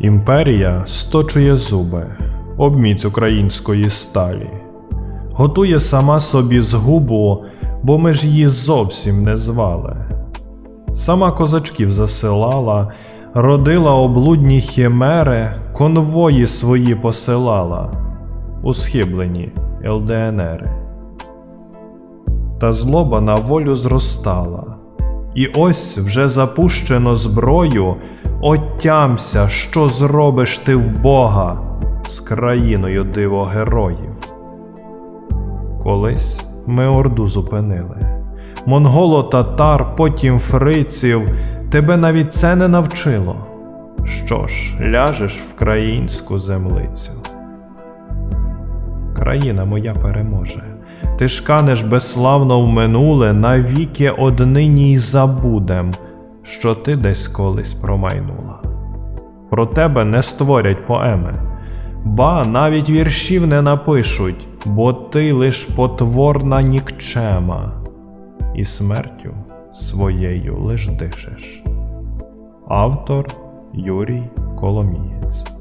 Імперія сточує зуби, обміць української сталі, готує сама собі згубу, бо ми ж її зовсім не звали. Сама козачків засилала, родила облудні хімери, конвої свої посилала у схиблені ЛДНРи. Та злоба на волю зростала. І ось вже запущено зброю, отямся, що зробиш ти в Бога з країною диво героїв. Колись ми Орду зупинили. Монголо-татар, потім фриців, тебе навіть це не навчило. Що ж, ляжеш в країнську землицю. Країна моя переможе. Ти ж канеш безславно в минуле, навіки однині й забудем, що ти десь колись промайнула. Про тебе не створять поеми, ба навіть віршів не напишуть, бо ти лиш потворна нікчема, і смертю своєю лиш дишеш. Автор Юрій Коломієць